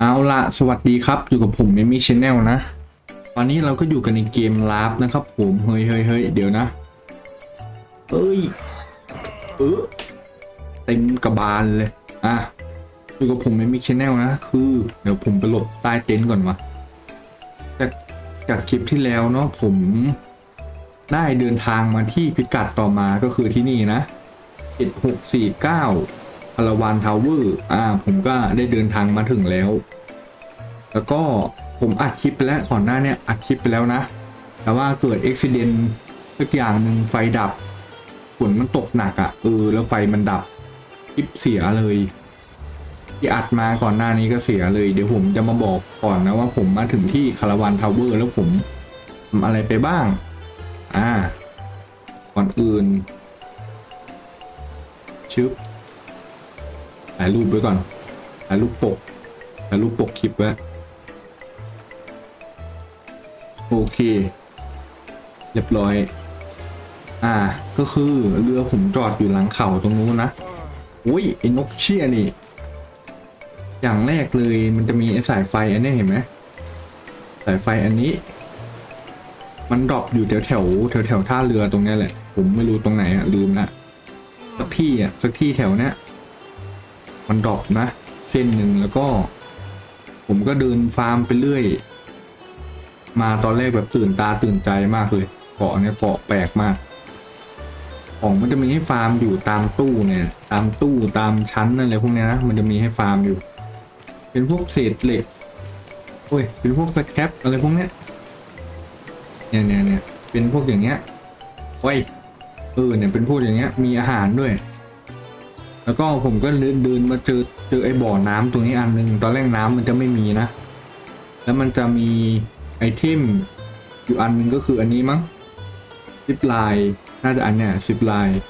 เอาละสวัสดีครับ อยู่กับผมเมมี่ชแนลนะ ตอนนี้เราก็อยู่กันในเกมลาฟนะครับ ผมเฮ้ยเฮ้ยเฮ้ยเดี๋ยวนะ เอ้ยเออเต็มกระบาลเลย อะ อยู่กับผมเมมี่ชแนลนะ คือ เดี๋ยวผมไปหลบใต้เต็นท์ก่อนวะจากจากคลิปที่แล้วเนาะผมได้เดินทางมาที่พิกัดต่อมาก็คือที่นี่นะ7649 พลวันทาวเวอร์อ่าผมก็ได้เดินทางมาถึงแล้ว แล้วก็ผมอัดคลิปไปแล้วก่อนหน้าเนี้ยอัดคลิปไปแล้วนะ แต่ว่าเกิดอุบิเหตุสักอย่างหนึ่งไฟดับฝนมันตกหนักอะ่ะเออแล้วไฟมันดับคลิปเสียเลยที่อัดมาก่อนหน้านี้ก็เสียเลย เดี๋ยวผมจะมาบอกก่อนนะว่าผมมาถึงที่คาราวานทาวเวอร์แล้วผมทำอะไรไปบ้าง อ่า ก่อนอื่นชึบ ถ่ายรูปไว้ก่อนถ่ายรูปปกถ่ายรูปปกคลิปไว้โอเคเรียบร้อย อ่า ก็คือเรือผมจอดอยู่หลังเขาตรงนู้นนะอุ้ยไอ้นกเชี่ยนี่ อย่างแรกเลยมันจะมีไอ้สายไฟอันนี้เห็นไหมสายไฟอันนี้ มันดรอปอยู่แถวแถวแถวแถวท่าเรือตรงนี้แหละ ผมไม่รู้ตรงไหนอะลืมละสักที่อะสักที่แถวเนี้ย มันดรอปนะ เส้นหนึ่งแล้วก็ ผมก็เดินฟาร์มไปเรื่อย มาตอนแรกแบบตื่นตาตื่นใจมากเลยเกาะเนี่ยเกาะแปลกมาก ของมันจะมีให้ฟาร์มอยู่ตามตู้เนี่ย ตามตู้ตามชั้นอะไรพวกเนี้ยนะมันจะมีให้ฟาร์มอยู่ เป็นพวกเศษเหล็กโอ้ยเป็นพวกสแครปอะไรพวกเนี้ยเนี่ยเนี่ยเนี่ยเป็นพวกอย่างเงี้ยโอ้ยเออเนี่ยเป็นพวกอย่างเงี้ยมีอาหารด้วย แล้วก็ผมก็เดินมาเจอเจอไอ้บ่อน้ำตรงนี้อันหนึ่งตอนแรกน้ำมันจะไม่มีนะ แล้วมันจะมีไอเทมอยู่อันหนึ่งก็คืออันนี้มั้งซิปไลน์น่าจะอันเนี้ยซิปไลน์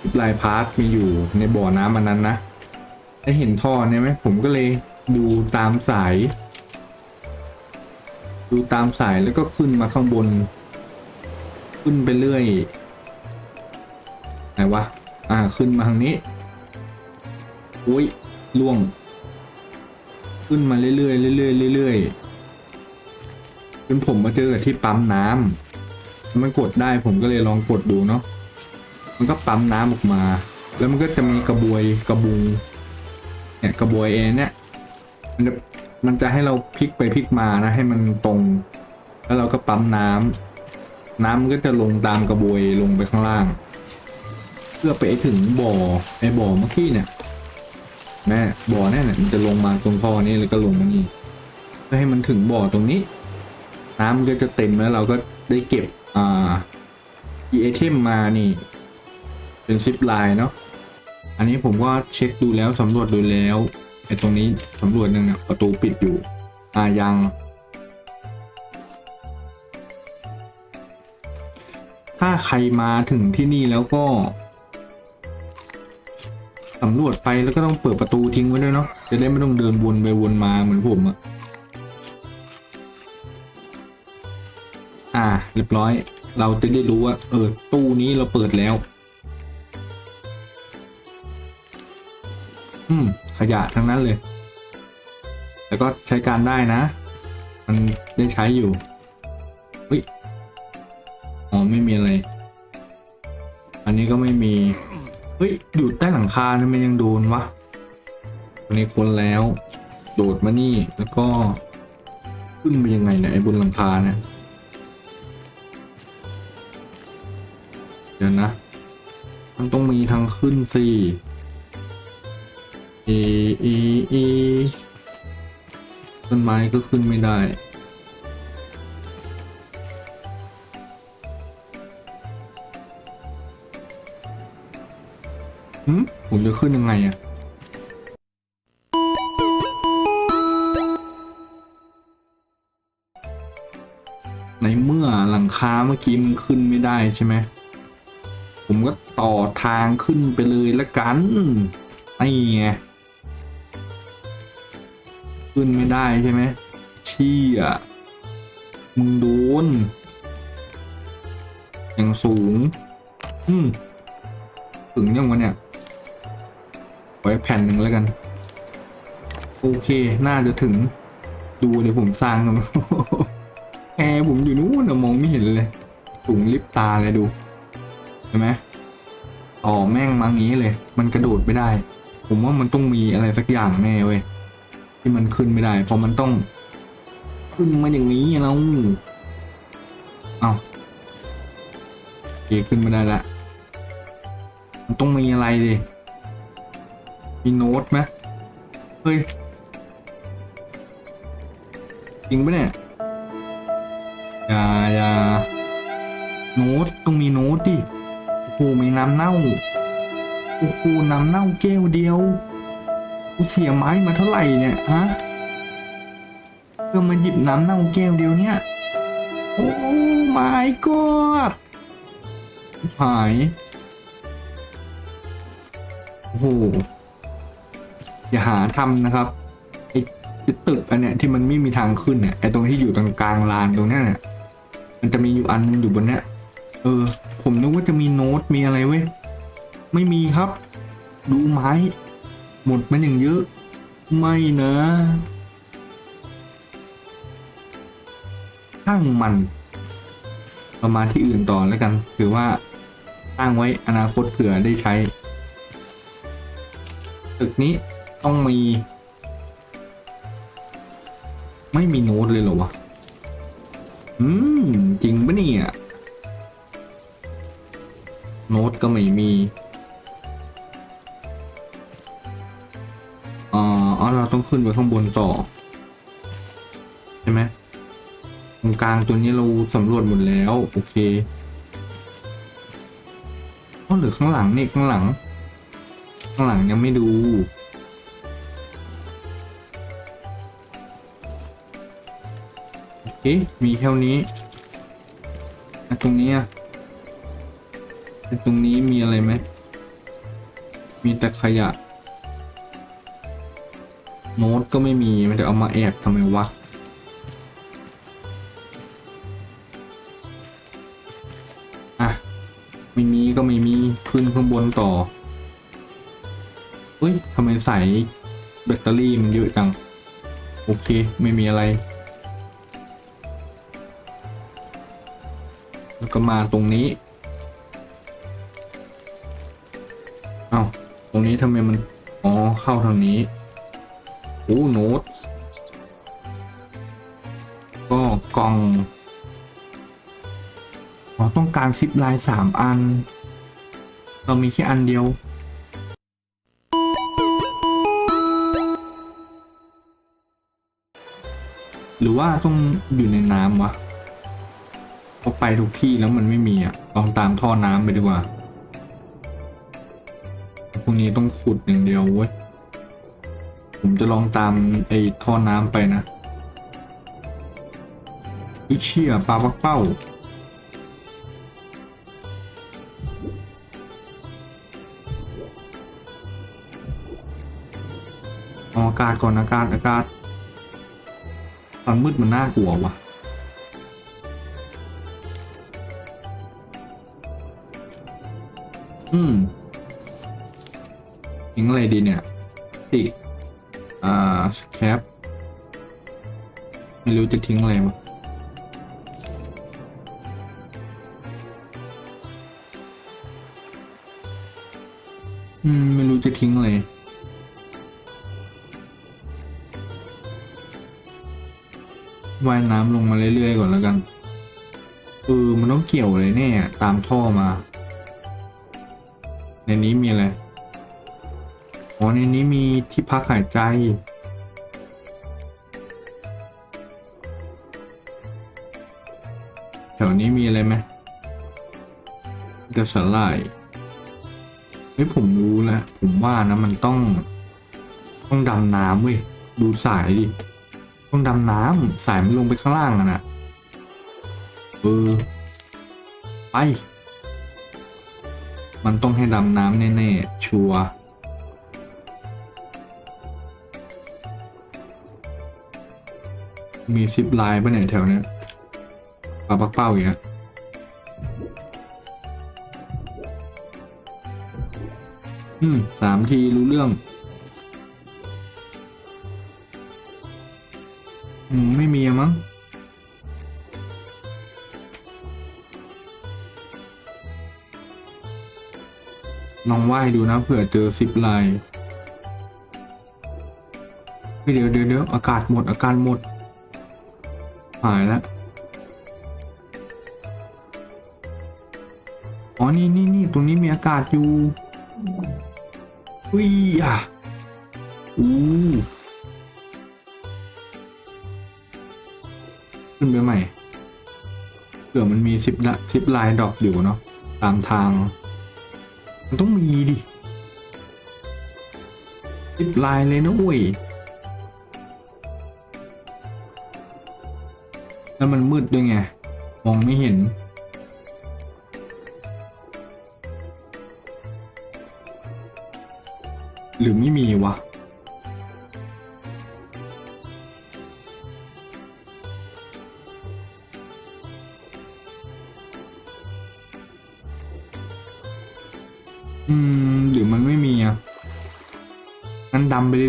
ซิปไลน์พาร์ทมีอยู่ในบ่อน้ำอันนั้นนะได้เห็นท่อเนี่ยไหมผมก็เลยดูตามสาย ดูตามสายแล้วก็ขึ้นมาข้างบน ขึ้นไปเรื่อยไหนวะอ่าขึ้นมาทางนี้ อุ้ยล่วง ขึ้นมาเรื่อยๆเรื่อยๆเรื่อยๆจนผมมาเจอกับที่ปั๊มน้ำมันกดได้ผมก็เลยลองกดดูเนาะมันก็ปั๊มน้ำออกมา แล้วมันก็จะมีกระบวยกระบุงเนี่ยกระบวยเองเนี่ยมันจะมันจะให้เราพลิกไปพลิกมานะ ให้มันตรง แล้วเราก็ปั๊มน้ำน้ำมันก็จะลงตามกระบวยลงไปข้างล่าง เพื่อไปถึงบ่อไอ้บ่อเมื่อกี้เนี่ย แม่บ่อแน่เนี่ยมันจะลงมาตรงท่อนี้แล้วก็ลงมานี่เพื่อให้มันถึงบ่อตรงนี้ น้ำก็จะเต็มแล้วเราก็ได้เก็บอ่าอีไอเทมมานี่ เป็นซิปไลน์เนาะอันนี้ผมก็เช็คดูแล้วสำรวจดูแล้วไอ้ตรงนี้สำรวจหนึ่งเนี่ยประตูปิดอยู่ อ่ายัง ถ้าใครมาถึงที่นี่แล้วก็ สำรวจไปแล้วก็ต้องเปิดประตูทิ้งไว้ด้วยเนาะจะได้ไม่ต้องเดินวนไปวนมาเหมือนผมอะอ่า เรียบร้อย เราจะได้รู้ว่าเออตู้นี้เราเปิดแล้ว อืม ขยะทั้งนั้นเลยแต่ก็ใช้การได้นะ มันได้ใช้อยู่เฮ้ยอ๋อไม่มีอะไร คาเนี่ยมันยังโดนวะวันนี้คนแล้ว โดดมานี่แล้วก็ ขึ้นไปยังไงเนี่ยไอ้บนหลังคาเนี่ยเดี๋ยวนะ มันต้องมีทางขึ้นสิเอเอเอต้นไม้ก็ขึ้นไม่ได้ มผมจะขึ้นยังไงอะในเมื่อหลังคาเมื่อกี้มันขึ้นไม่ได้ใช่ไหม ผมก็ต่อทางขึ้นไปเลยละกันไอ้ไงขึ้นไม่ได้ใช่ไหมเชี่ยมึงโดน อย่างสูง อืม ถึงยังวะเนี่ย ไว้แผ่นหนึ่งแล้วกัน โอเค น่าจะถึง ดูเดี๋ยวผมสร้างแอร์ผมอยู่นู้นนะมองไม่เห็นเลยสูงลิบตาเลยดูเห็นไหมต่อแม่งมางี้เลย มันกระโดดไม่ได้ ผมว่ามันต้องมีอะไรสักอย่างแน่เว้ยที่มันขึ้นไม่ได้เพราะมันต้อง ขึ้นมาอย่างนี้เราเอาโอเคขึ้นไม่ได้ละมันต้องมีอะไรดิ มีโน้ตไหมเฮ้ย จริงปะเนี่ยอย่าอย่าโน้ตต้องมีโน้ตดิโอ้โหมีน้ำเน่าโอ้โหน้ำเน่าแก้วเดียวกูเสียไม้มาเท่าไหร่เนี่ยฮะเพื่อมาหยิบน้ำเน่าแก้วเดียวเนี่ยโอ้ my god หายโอ้โห อย่าหาทำนะครับไอ้ตึกอันเนี้ยที่มันไม่มีทางขึ้นเนี่ยไอ้ตรงที่อยู่ตรงกลางลานตรงเนี้ยเนี่ยมันจะมีอยู่อันนึงอยู่บนเนี้ยเออ ผมนึกว่าจะมีโน้ตมีอะไรเว้ยไม่มีครับ ดูไม้ หมดมันอย่างเยอะ ไม่นะช่างมันเรามาที่อื่นต่อแล้วกันถือว่าตั้งไว้อนาคตเผื่อได้ใช้ตึกนี้ ต้องมี ไม่มีโน้ตเลยเหรอวะ อืม จริงปะเนี่ย โน้ตก็ไม่มีอ๋อเราต้องขึ้นไปข้างบนต่อ ใช่ไหมตรงกลางตัวนี้เราสำรวจหมดแล้ว โอเคอ๋อเหรือข้างหลังนี่ข้างหลัง ข้างหลังยังไม่ดู โอเคมีแค่นี้ตรงนี้อะตรงนี้มีอะไรไหม มีแต่ขยะ โน้ตก็ไม่มี มันจะเอามาแอบทำไมวะอะไม่มีก็ไม่มีขึ้นข้างบนต่อเฮ้ยทำไมใส่แบตเตอรี่มันเยอะจัง โอเค ไม่มีอะไร ก็มาตรงนี้เอา้าตรงนี้ทำไมมันอ๋อเข้าทางนี้โอ้โน้ตก็กล่องอ๋อต้องการซิปไลน์สามอัน เรามีแค่อันเดียวหรือว่าต้องอยู่ในน้ำวะ พอไปทุกที่แล้วมันไม่มีอะลองตามท่อน้ำไปดีกว่า พวกนี้ต้องขุดอย่างเดียวเว้ย ผมจะลองตามไอ้ท่อน้ำไปนะวิเชียปลาปักเป้าอากาศก่อนอากาศอากาศตอนมืดมันน่ากลัวว่ะ อืมทิ้งอะไรดีเนี่ย ติกอ่าสแคป ไม่รู้จะทิ้งอะไรวะอืม ไม่รู้จะทิ้งอะไรว่ายน้ำลงมาเรื่อยๆก่อนแล้วกันเออมันต้องเกี่ยวอะไรแน่ตามท่อมา ในนี้มีอะไร อ๋อ ในนี้มีที่พักหายใจ แถวนี้มีอะไรไหมกระสลายเฮ้ยผมรู้แล้ว ผมว่านะมันต้อง ต้องดำน้ำเว้ย ดูสายดิ ต้องดำน้ำสายมันลงไปข้างล่างอะนะเออ ไป มันต้องให้ดำน้ำแน่ๆ ชัวร์มีซิปไลน์ปะเนี่ยแถวเนี้ยปลาปักเป้าอย่างเงี้ยอืมสามทีรู้เรื่อง ว่ายดูนะเผื่อเจอซิปไลน์เฮ้ยเดี๋ยวเดี๋ยวเดี๋ยวอากาศหมดอากาศหมด หายแล้วอ๋อนี่นี่นี่ตรงนี้มีอากาศอยู่อุ้ยอะอู้ขึ้นไปใหม่เผื่อมันมีซิปละซิปไลน์ดอปอยู่เนาะตามทาง มันต้องมีดิซิปไลน์เลยนะเว้ยแล้วมันมืดด้วยไง มองไม่เห็น หรือไม่มีวะ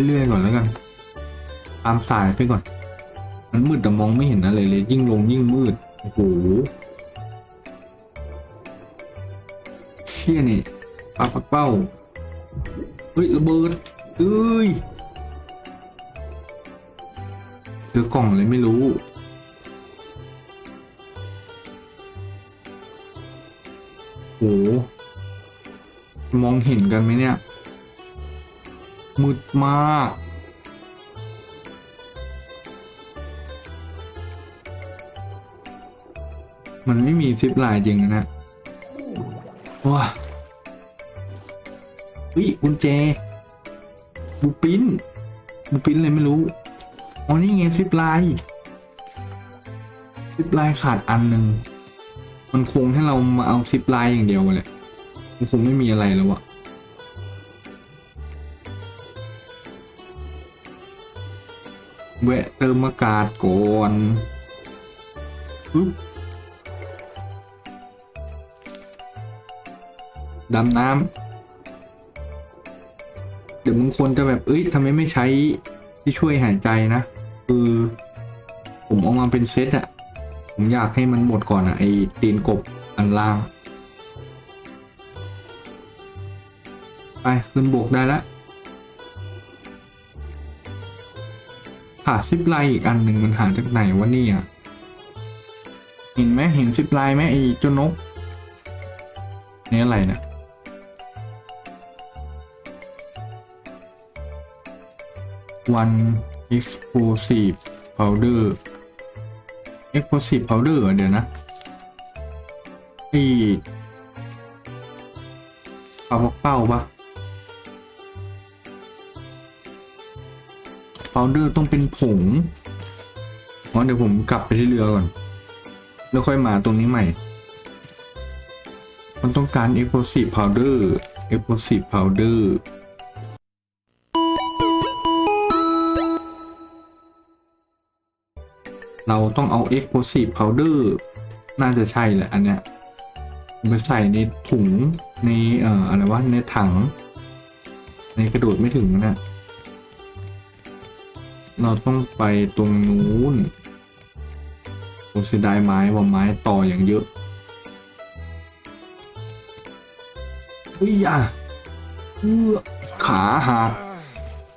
เรื่อยๆก่อนแล้วกัน ตามสายไปก่อน มันมืดแต่มองไม่เห็นอะไรเลย ยิ่งลงยิ่งมืด โอ้โหเชี่ยนี่ปลาปักเป้า เฮ้ยระเบิดเอ้ยเจอกล่องเลยไม่รู้โหมองเห็นกันไหมเนี่ย มืดมาก มันไม่มีซิปไลน์จริงนะว้าเฮ้ยกุญแจบูปินบูปินเลยไม่รู้ อ๋อ นี่ไงซิปไลน์ซิปไลน์ขาดอันหนึ่งมันคงให้เรามาเอาซิปไลน์อย่างเดียวเลยมันคงไม่มีอะไรแล้วอะ แวะเติมอากาศก่อนปึ๊บดำน้ำเดี๋ยวมึงควรจะแบบ เอ้ยทำไมไม่ใช้ที่ช่วยหายใจนะ คือ ผมเอามาเป็นเซตอะผมอยากให้มันหมดก่อนอะไอตีนกบอันล่าง ไป ขึ้นบกได้แล้ว หาซิปไลน์อีกอันหนึ่งมันหาจากไหนวะเนี่ยเห็นไหมเห็นซิปไลน์ไหมไอ้เจ้านกนี่อะไรเนะ one explosive powder explosive powder เดี๋ยวนะไอ้เป้าเป้าปะ powder ต้องเป็นผงอ๋อเดี๋ยวผมกลับไปที่เรือก่อน แล้วค่อยมาตรงนี้ใหม่ มันต้องการ explosive powder explosive powder เราต้องเอา explosive powder น่าจะใช่แหละอันเนี้ยไปใส่ในถุงในเอ่ออะไรวะในถัง ในกระโดดไม่ถึงนะ เราต้องไปตรงนู้นโอเสียดายไม้ว่าไม้ต่ออย่างเยอะเฮ้ยอะเอื้อขาหัก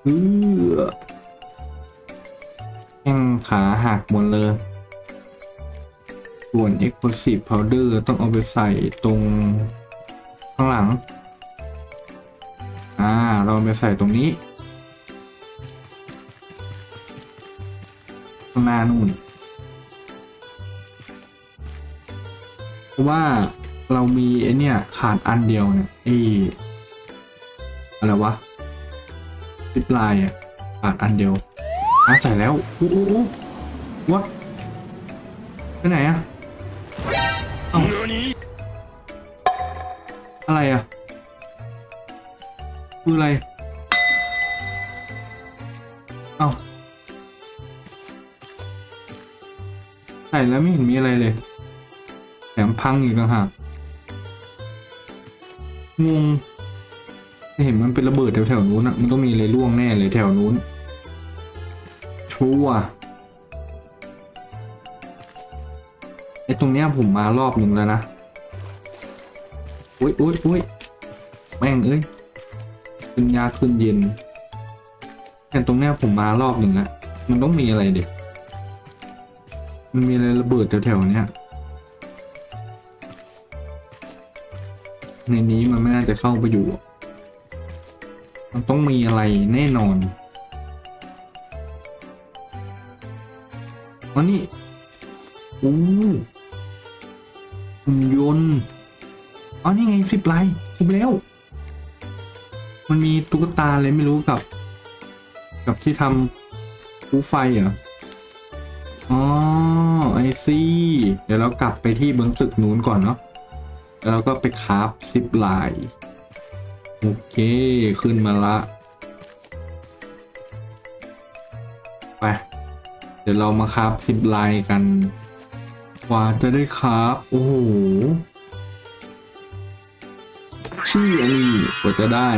เอื้อแข้งขาหักหมดเลยส่วน explosive powder ต้องเอาไปใส่ตรงข้างหลัง อ่า เราไปใส่ตรงนี้างหน้านู่นเพราะว่าเรามีไอเนี่ยขาดอันเดียวเนี่ยไออะไรวะซิปลน์อะขาดอันเดียวอะใส่แล้วโอ้โอ้โอ้วัดไปไหนอะเอ้าอะไรอะคืออะไร ส่แล้วไม่เห็นมีอะไรเลยแถมพังอีกต่างหากงงเห็นมันเป็นระเบิดแถวแถวๆนู้นอะมันต้องมีอะไรร่วงแน่เลยแถวนู้น ชัวร์อ้ตรงเนี้ยผมมารอบหนึ่งแล้วนะ อุ้ยอุ้ยอุ้ยแม่งเอ้ยขึ้นยากขึ้นเย็นแต่ตรงเนี้ยผมมารอบหนึ่งแล้ว มันต้องมีอะไรเด็ก มันมีอะไรระเบิดแถวๆเนี้ยในนี้มันไม่น่าจะเข้าไปอยู่ มันต้องมีอะไรแน่นอนอ๋อนี่อู้หุ่นยนต์อ๋อนี่ไงสิบลายครบแล้ว มันมีตุ๊กตาเลยไม่รู้กับ กับที่ทำปูไฟเหรอ อ๋อ ไอซี่เดี๋ยวเรากลับไปที่เบื้องตึกนู้นก่อนเนาะแล้วเราก็ไปคราฟซิปไลน์โอเค ขึ้นมาละ ไป เดี๋ยวเรามาคราฟซิปไลน์กันกว่าจะได้คราฟโอ้โหชี่อันนี้กว่าจะได้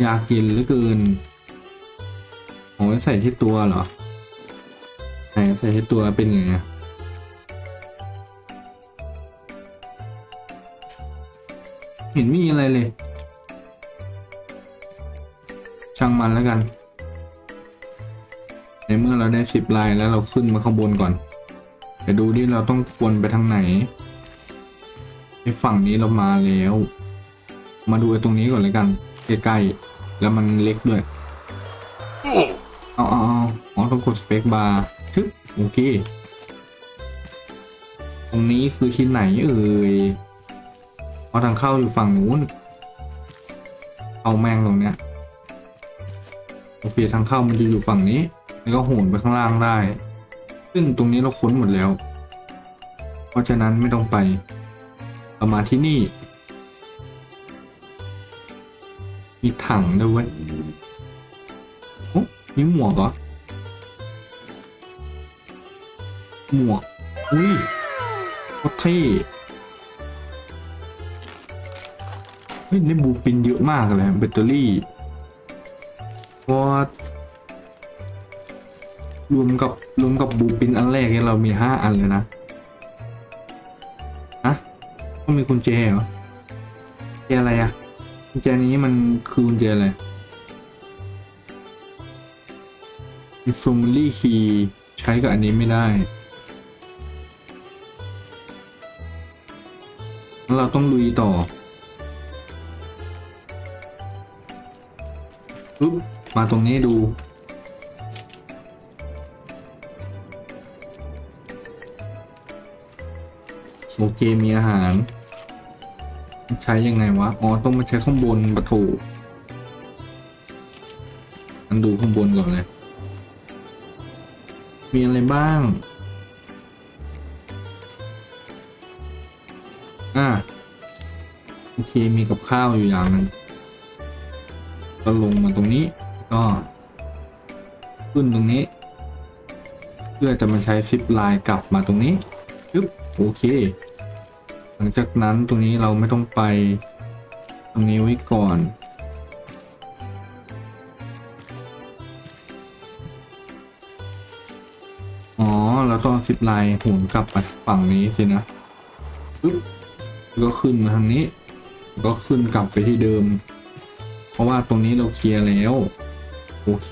อยากกินเหลือเกินเอาไว้ใส่ที่ตัวเหรอ ใส่ที่ตัวเป็นไงอะเห็นมีอะไรเลย ช่างมันแล้วกัน ในเมื่อเราได้สิบลายแล้วเราขึ้นมาข้างบนก่อนเดี๋ยวดูดิเราต้องวนไปทางไหนไอ้ฝั่งนี้เรามาแล้ว มาดูไอ้ตรงนี้ก่อนเลยกันใกล้ๆแล้วมันเล็กด้วยเอาเอาเอาอ๋อต้องกดสเปคบาร์ชึบ โอเค ตรงนี้คือที่ไหนเอ่ยเพราะทางเข้าอยู่ฝั่งนู้น เอาแมงตรงเนี้ย โอเคทางเข้ามันจะอยู่ฝั่งนี้ แล้วก็โหนไปข้างล่างได้ ซึ่งตรงนี้เราค้นหมดแล้ว เพราะฉะนั้นไม่ต้องไปเรามาที่นี่ มีถังด้วยเวยโอ้มีหมวกเหรอ หมวก อุ้ยโคตรเท่เฮ้ยในบูปินเยอะมากเลยแบตเตอรี่เพรว่ารวมกับรวมกับบูปินอันแรกเนี่ยเรามีห้าอันเลยนะฮะต้องมีกุญแจเหรอกุญแจอะไรอะกุญแจนี้มันคือกุญแจอะไร Infirmary Key ใช้กับอันนี้ไม่ได้ เราต้องลุยต่อปุ๊บมาตรงนี้ดู โอเคมีอาหาร ใช้ยังไงวะ อ๋อ ต้องมาใช้ข้างบนประโถมันดูข้างบนก่อนเลย มีอะไรบ้าง อ่าโอเคมีกับข้าวอยู่อย่างนึงก็ลงมาตรงนี้ก็ ขึ้นตรงนี้ เพื่อจะมาใช้ซิปไลน์กลับมาตรงนี้ปึ๊บโอเค หลังจากนั้นตรงนี้เราไม่ต้องไป ตรงนี้ไว้ก่อนอ๋อเราต้องซิปไลน์หมุนกลับมาฝั่งนี้สินะปึ๊บ ก็ขึ้นมาทางนี้ ก็ขึ้นกลับไปที่เดิม เพราะว่าตรงนี้เราเคลียร์แล้ว โอเค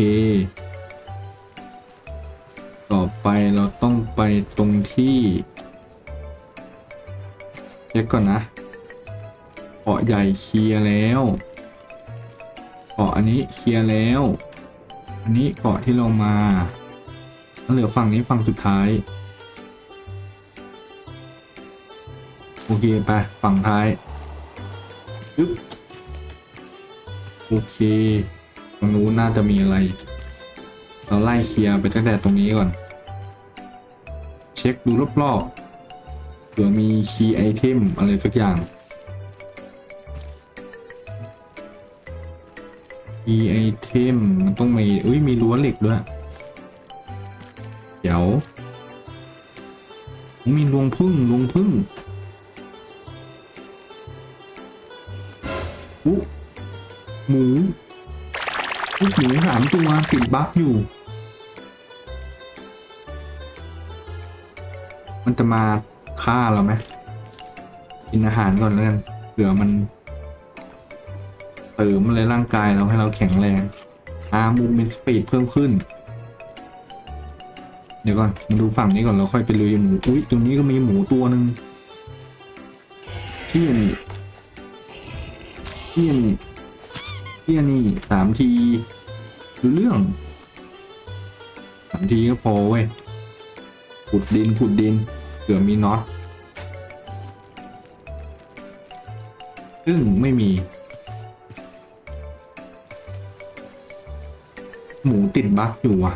ต่อไปเราต้องไปตรงที่เช็คก่อนนะเกาะใหญ่เคลียร์แล้วเกาะอันนี้เคลียร์แล้ว อันนี้เกาะที่เรามาแล้วเหลือฝั่งนี้ฝั่งสุดท้าย โอเค ไป ฝั่งท้ายปึ๊บโอเคตรงนู้นน่าจะมีอะไร เราไล่เคลียร์ไปตั้งแต่ตรงนี้ก่อน เช็คดูรอบๆเผื่อมีคีย์ไอเทมอะไรสักอย่างคีย์ไอเทมมันต้องมีอุ้ยมีรั้วเหล็กด้วย เดี๋ยว มีรวงพึ่งรวงพึ่ง อุ๊หมูลูกหมูสามตัวติดบั๊กอยู่ มันจะมาฆ่าเราไหมกินอาหารก่อนแล้วกันเผื่อมันเติมอะไรร่างกายเราให้เราแข็งแรงอามูเมนสปีดเพิ่มขึ้น เดี๋ยวก่อนมาดูฝั่งนี้ก่อนเราค่อยไปลุยหมู อุ้ยตรงนี้ก็มีหมูตัวหนึ่งที่ นี่ที่ยนี่เที่ยนี่สามทีดูเรื่องสามทีก็พอเว้ยขุดดินขุดดินเผื่อมีน็อตซึ่งไม่มี หมูติดบั๊กอยู่ว่ะ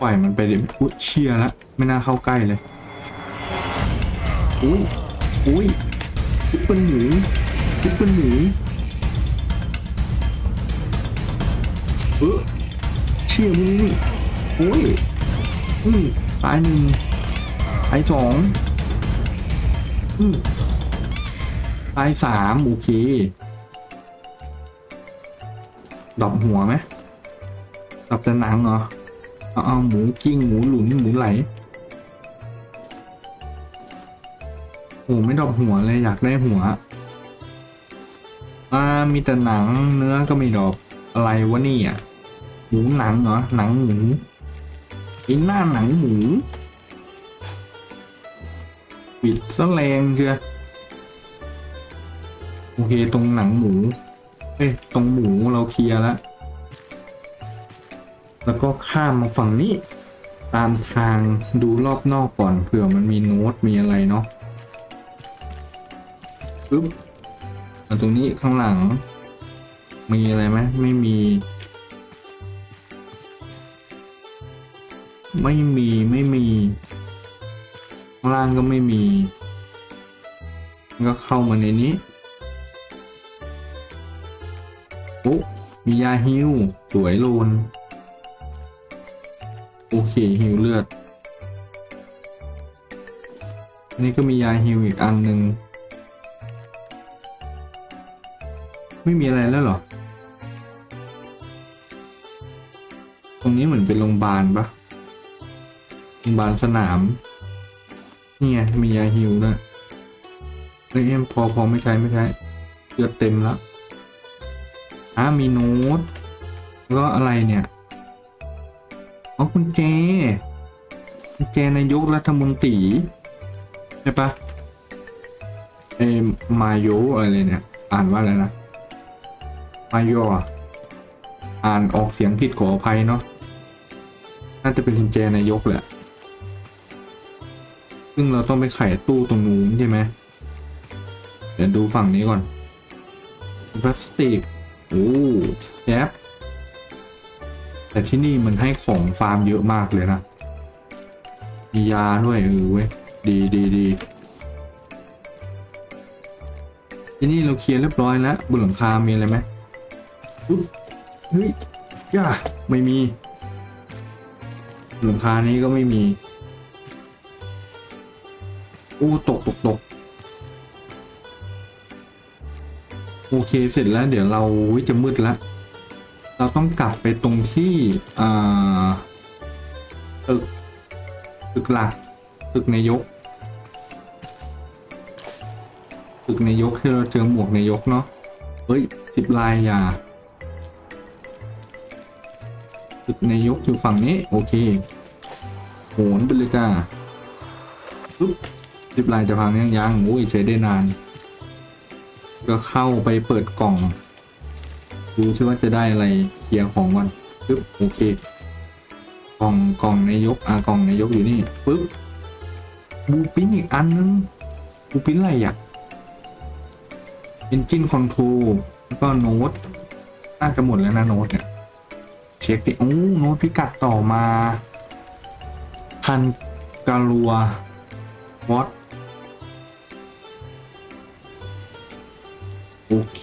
ปล่อยมันไปเดี๋ยวอุ๊ยเชียร์แล้วไม่น่าเข้าใกล้เลย อุ้ยอุ้ยเป็นหนู ทุกเป็นหนูเออเชี่ยมึงนี่โอ้ยอืมตายหนึ่งตายสองอืมตายสามโอเคดอกหัวไหมดอกแต่หนังเหรอเอาเอาหมูกิ้งหมูหลุนหมูไหลโอ้ไม่ดอกหัวเลยอยากได้หัว อ่ามีแต่หนังเนื้อก็ไม่ดอกอะไรวะนี่ยหมูหนังเหรอหนังหมูอินหน้าหนังหมูปิดซะแรงเชียโอเคตรงหนังหมูเอ้ยตรงหมูเราเคลียร์แล้วแล้วก็ข้ามมาฝั่งนี้ ตามทางดูรอบนอกก่อนเผื่อมันมีโน้ตมีอะไรเนาะปึ๊บ ตรงนี้ข้างหลัง มีอะไรไหมไม่มี ไม่มีไม่มี ข้างล่างก็ไม่มี ก็เข้ามาในนี้โอ้มียาฮิวสวยโลนโอเคฮิวเลือดอันนี้ก็มียาฮิวอีกอันหนึ่ง ไม่มีอะไรแล้วหรอ ตรงนี้เหมือนเป็นโรงพยาบาลปะโรงพยาบาลสนาม นี่ไงมียาฮิวด้วยเอ้ยพอพอไม่ใช้ไม่ใช้เลือดเต็มแล้วอ่ามีโน้ตแล้วก็อะไรเนี่ยอ๋อคุณแจคุณแจนายกรัฐมนตรีใช่ปะเอมมาโยอะไรเนี่ย อ่านว่าอะไรนะ มาโยอะอ่านออกเสียงผิดขออภัยเนาะ น่าจะเป็นคุณแจนายกแหละ ซึ่งเราต้องไปไขตู้ตรงนู้นใช่ไหม เดี๋ยวดูฝั่งนี้ก่อน พลาสติก โอ้แคปแต่ที่นี่มันให้ของฟาร์มเยอะมากเลยนะ มียาด้วยเออเว้ย ดีดีดีที่นี่เราเคลียร์เรียบร้อยแล้วบนหลังคามีอะไรไหม อุ๊ยเฮ้ยย่าไม่มีหลังคานี้ก็ไม่มีโอ้ตกตกตกโอเคเสร็จแล้ว เดี๋ยวเราอุ๊ยจะมืดแล้วเราต้องกลับไปตรงที่อ่าตึกตึกหลักตึกนายกตึกนายกที่เราเจอหมวกนายกเนาะเฮ้ยสิบลายยา ตึกนายกอยู่ฝั่งนี้ โอเคโหนไปเลยจ้าปุ๊บสิบลายจะพังยังยังโอ้ยใช้ได้นาน ก็เข้าไปเปิดกล่อง ดูซิว่าจะได้อะไรเคลียร์ของก่อนปึ๊บโอเค กล่องกล่องนายกอ่ากล่องนายกอยู่นี่ปึ๊บบูปิ้นอีกอันนึงบูปิ้นอะไรอะ Engine Control แล้วก็โน้ตน่าจะหมดแล้วนะโน้ตเนี่ย ช็คดิโอ้โน้ตพิกัดต่อมา พันกาลัววอตโอเค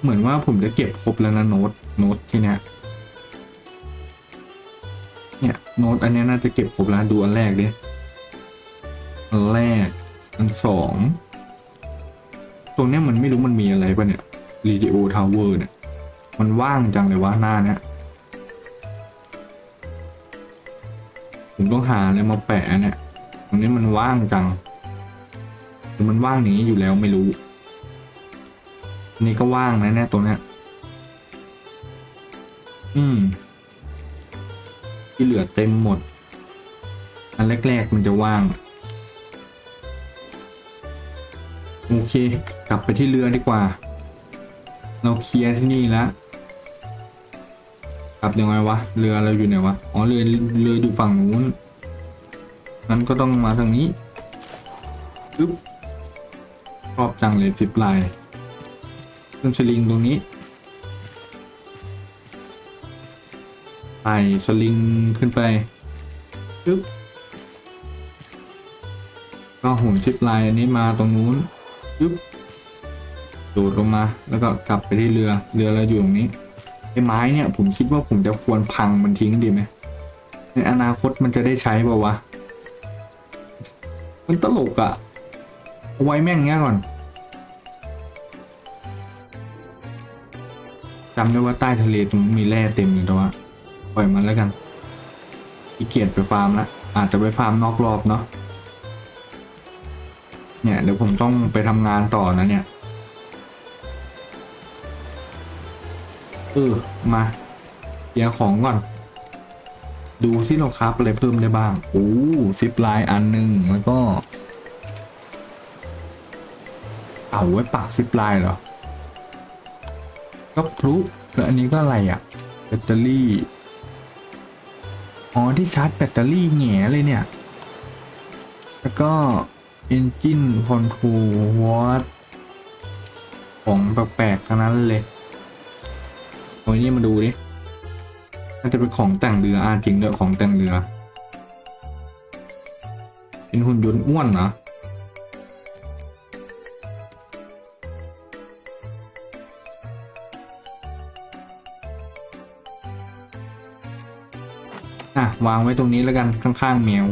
เหมือนว่าผมจะเก็บครบแล้วนะโน้ตโน้ตที่เนี้ยเนี่ยโน้ตอันเนี้ยน่าจะเก็บครบแล้วดูอันแรกดิอันแรก อันสอง ตรงเนี้ยมันไม่รู้มันมีอะไรป่ะเนี่ยรีดิโอทาวเวอร์เนี่ย มันว่างจังเลยวะหน้าเนี้ยผมต้องหาอะไรมาแปะเนี่ยตรงนี้มันว่างจังหรือมันว่างนี้อยู่แล้วไม่รู้นนี้ก็ว่างนะเนี่ยตัวเนี้ยอืม ที่เหลือเต็มหมด อันแรกๆมันจะว่าง โอเค กลับไปที่เรือดีกว่า เราเคลียร์ที่นี่แล้ว กลับยังไงวะ เรือเราอยู่ไหนวะ อ๋อ เรือ เรืออยู่ฝั่งนู้น งั้นก็ต้องมาทางนี้ปึ๊บชอบจังเลยจิบลายขึ้นสลิงตรงนี้ไต่สลิงขึ้นไปปึ๊บก็หุ่นซิปลน์อันนี้มาตรงนู้นปึ๊บโดดลงมา แล้วก็กลับไปที่เรือ เรือเราอยู่ตรงนี้ ไอ้ไม้เนี่ยผมคิดว่าผมจะควรพังมันทิ้งดีไหมในอนาคตมันจะได้ใช้ป่าวะ มันตลกอะเอาไว้แม่งเงี้ยก่อนจำได้ว่าใต้ทะเลตรงมีแร่เต็มอยู่แต่ว่าปล่อยมันแล้วกันอีเกียจไปฟาร์มละอาจจะไปฟาร์มนอกรอบเนาะเนี่ยเดี๋ยวผมต้องไปทำงานต่อนะเนี่ย เออมาเคลียร์ของก่อน ดูที่เราครับอะไรเพิ่มได้บ้างโอ้ซิปไลน์อันหนึ่งแล้วก็ เอาไว้ปักซิปไลน์เหรอ ก็พลุแล้วอันนี้ก็อะไรอะ่ะแบตเตอรี่อ๋อที่ชาร์จแบตเตอรี่แง่เลยเนี่ย แล้วก็ Engine Control Watt ของแปลกๆทั้งนั้นเลย อ้ยนี่มาดูดิน่าจะเป็นของแต่งเรืออาจริงด้วยของแต่งเรือ เป็นหุ่นยนต์อ้วนเหรออะ วางไว้ตรงนี้แล้วกันข้างๆแมว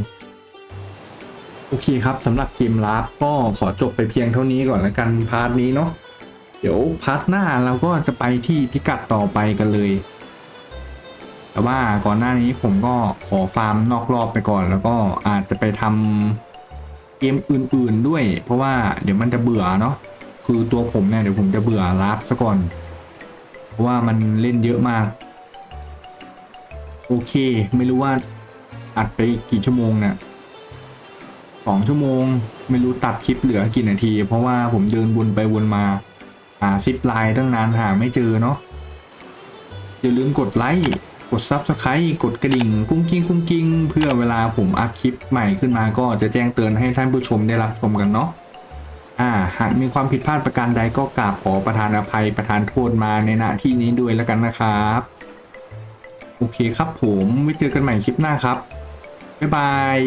โอเคครับสำหรับเกมลาฟก็ขอจบไปเพียงเท่านี้ก่อนแล้วกันพาร์ทนี้เนาะ เดี๋ยวพาร์ทหน้าเราก็จะไปที่พิกัดต่อไปกันเลย แต่ว่าก่อนหน้านี้ผมก็ขอฟาร์มนอกรอบไปก่อน แล้วก็อาจจะไปทำเกมอื่นๆด้วย เพราะว่าเดี๋ยวมันจะเบื่อเนาะคือตัวผมเนี่ยเดี๋ยวผมจะเบื่อลาฟซะก่อน เพราะว่ามันเล่นเยอะมาก โอเค ไม่รู้ว่าอัดไปกี่ชั่วโมงเนี่ยสองชั่วโมง ไม่รู้ตัดคลิปเหลือกี่นาที เพราะว่าผมเดินวนไปวนมา หาซิปไลน์ตั้งนานหาไม่เจอเนาะอย่าลืมกดไลค์กด Subscribe กดกระดิ่ง กุ้งกิ้งกุ้งกิ้งเพื่อเวลาผมอัพคลิปใหม่ขึ้นมาก็จะแจ้งเตือนให้ท่านผู้ชมได้รับชมกันเนาะอ่าหากมีความผิดพลาดประการใดก็กราบขอประทานอภัยประทานโทษมาในณที่นี้ด้วยแล้วกันนะครับ โอเคครับผมไว้เจอกันใหม่คลิปหน้าครับ บ๊ายบาย